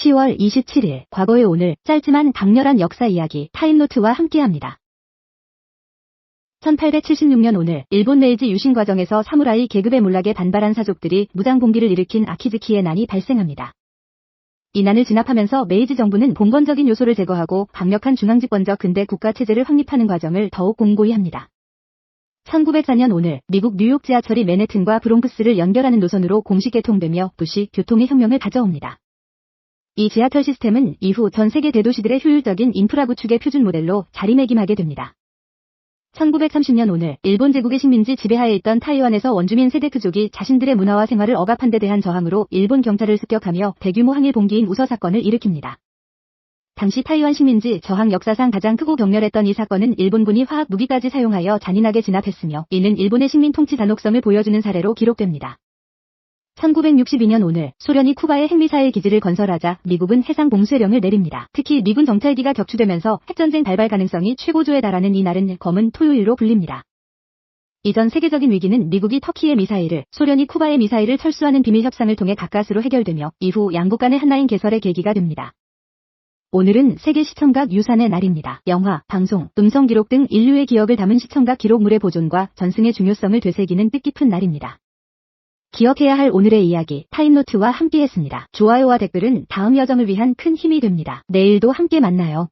10월 27일 과거의 오늘 짧지만 강렬한 역사 이야기 타임노트와 함께합니다. 1876년 오늘 일본 메이지 유신 과정에서 사무라이 계급의 몰락에 반발한 사족들이 무장 봉기를 일으킨 아키즈키의 난이 발생합니다. 이 난을 진압하면서 메이지 정부는 봉건적인 요소를 제거하고 강력한 중앙집권적 근대 국가 체제를 확립하는 과정을 더욱 공고히 합니다. 1904년 오늘 미국 뉴욕 지하철이 맨해튼과 브롱크스를 연결하는 노선으로 공식 개통되며 도시 교통의 혁명을 가져옵니다. 이 지하철 시스템은 이후 전 세계 대도시들의 효율적인 인프라 구축의 표준 모델로 자리매김하게 됩니다. 1930년 오늘 일본 제국의 식민지 지배하에 있던 타이완에서 원주민 세대크족이 자신들의 문화와 생활을 억압한 데 대한 저항으로 일본 경찰을 습격하며 대규모 항일 봉기인 우서 사건을 일으킵니다. 당시 타이완 식민지 저항 역사상 가장 크고 격렬했던 이 사건은 일본군이 화학 무기까지 사용하여 잔인하게 진압했으며 이는 일본의 식민 통치 잔혹성을 보여주는 사례로 기록됩니다. 1962년 오늘 소련이 쿠바에 핵미사일 기지를 건설하자 미국은 해상 봉쇄령을 내립니다. 특히 미군 정찰기가 격추되면서 핵전쟁 발발 가능성이 최고조에 달하는 이 날은 검은 토요일로 불립니다. 이전 세계적인 위기는 미국이 터키의 미사일을, 소련이 쿠바의 미사일을 철수하는 비밀 협상을 통해 가까스로 해결되며 이후 양국 간의 한라인 개설의 계기가 됩니다. 오늘은 세계 시청각 유산의 날입니다. 영화, 방송, 음성 기록 등 인류의 기억을 담은 시청각 기록물의 보존과 전승의 중요성을 되새기는 뜻깊은 날입니다. 기억해야 할 오늘의 이야기 타임노트와 함께했습니다. 좋아요와 댓글은 다음 여정을 위한 큰 힘이 됩니다. 내일도 함께 만나요.